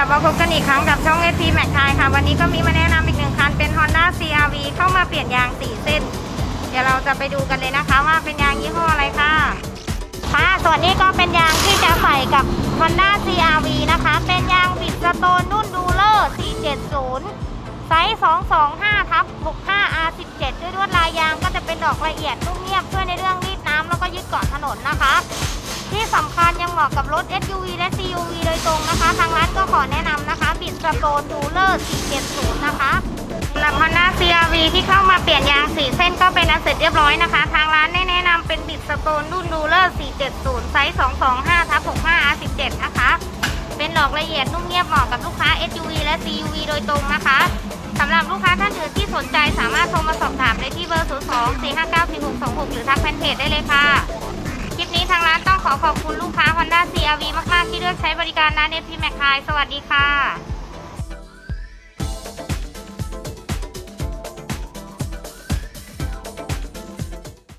กลับมาพบกันอีกครั้งกับช่อง SP Max ไทยค่ะ วันนี้ก็มีมาแนะนำอีกหนึ่งคันเป็น Honda CRV เข้ามาเปลี่ยนยาง 4 เส้น เดี๋ยวเราจะไปดูกันเลยนะคะ ว่าเป็นยางยี่ห้ออะไรค่ะ ค่ะ ส่วนนี้ก็เป็นยางที่จะใส่กับ Honda CRV นะคะ เป็นยางบิดสโตนนุ่นดูเลอร์ 470 ไซส์ 225ทับ65 R17 ด้วยลวดลายยางก็จะเป็นดอกละเอียดนุ่มเงียบช่วยในเรื่องรีดน้ำแล้วก็ยึดเกาะถนนนะคะ ที่สำคัญยังเหมาะกับรถ SUV และ CUV โดยตรงนะคะ ทางร้านก็ขอแนะนำนะคะ บิดสโตนดูเลอร์ 470 นะคะสำหรับ Honda CRV ที่เข้ามาเปลี่ยนยาง 4 เส้นก็เป็นอันเสร็จเรียบร้อยนะคะ ทางร้านได้แนะนำเป็นบิดสโตนรุ่นดูเลอร์ 470 ไซส์ 225ทับ65 R17 นะคะ เป็นดอกละเอียดนุ่มเงียบเหมาะกับลูกค้า SUV และ CUV โดยตรงนะคะสำหรับลูกค้าท่านอื่นที่สนใจสามารถโทรมาสอบถามได้ที่เบอร์ 02 459 4626 หรือทักแฟนเพจได้เลยค่ะ ขอขอบคุณลูกค้า Honda CRV มาก ๆ ที่เลือกใช้บริการร้าน FP Mac สวัสดีค่ะ